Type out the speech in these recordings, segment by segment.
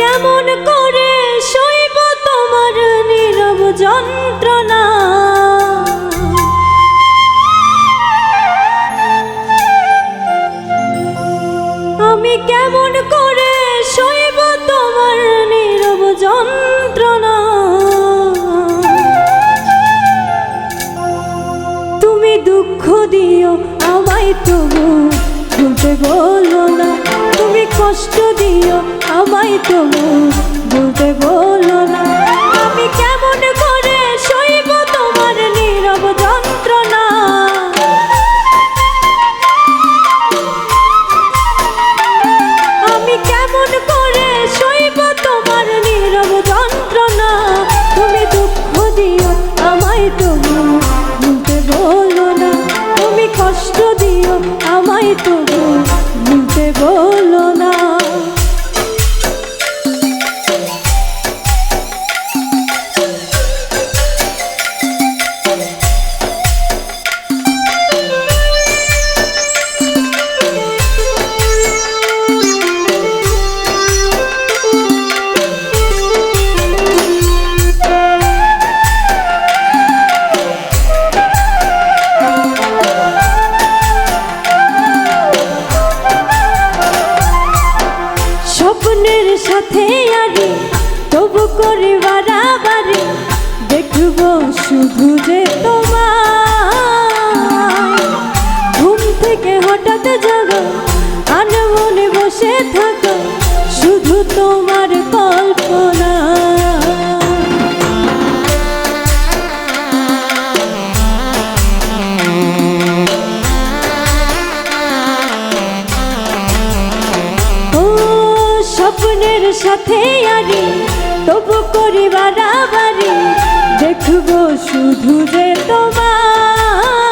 কেমন করে সইব তোমার নীরব যন্ত্রণা? আমি কেমন করে সইব তোমার নীরব যন্ত্রণা? তুমি দুঃখ দিও, আমায় তবু ভুলতে বলো। কষ্ট দিও আমায় তবু বলতে বলো না। স্বপ্নের সাথে আরে তবু করে বারাবারে দেখব শুধু যে তোমার ঘুম থেকে হঠাৎ জাগা সাথে আরে, তবু করি বাড়াবাড়ি দেখব শুধু যে তোমার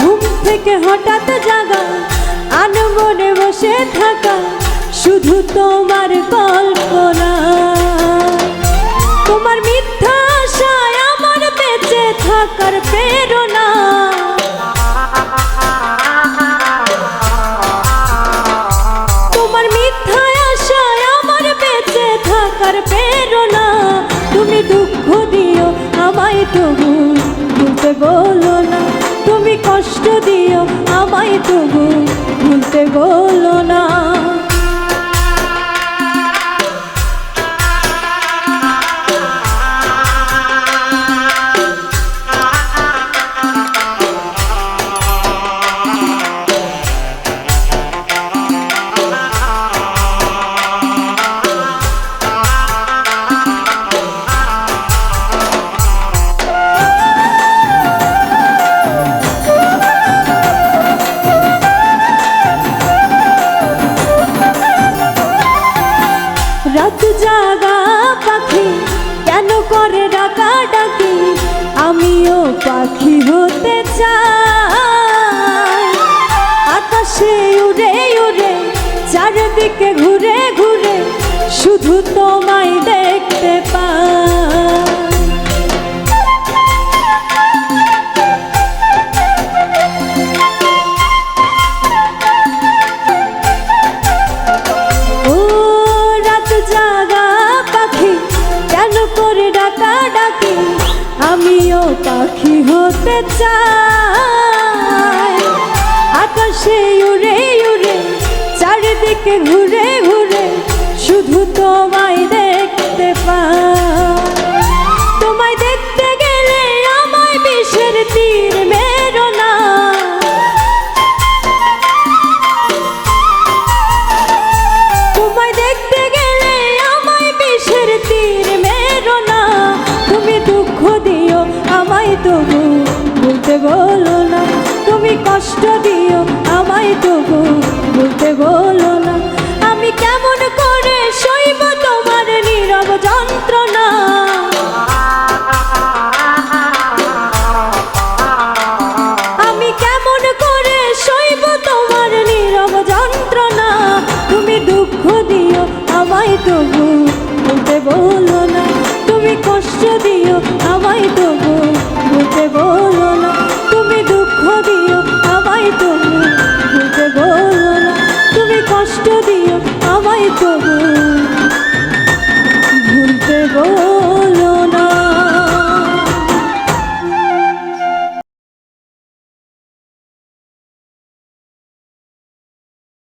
ঘুম থেকে হঠাৎ জাগা, আনমনে বসে থাকা, শুধু তোমার কল্পনা। তোমার মিথ্যা আশায় আমার বেঁচে থাকার প্রেরণা ভুলতে আমিও পাখি হতে চাই আকাশে উড়ে উড়ে চারিদিকে ঘুরে ঘুরে শুধু তোমায় দেখতে পাই হতে চায় আকাশে উড়ে উড়ে চারিদিকে ঘুরে ঘুরে শুধু তোমায় বলো না তুমি কষ্ট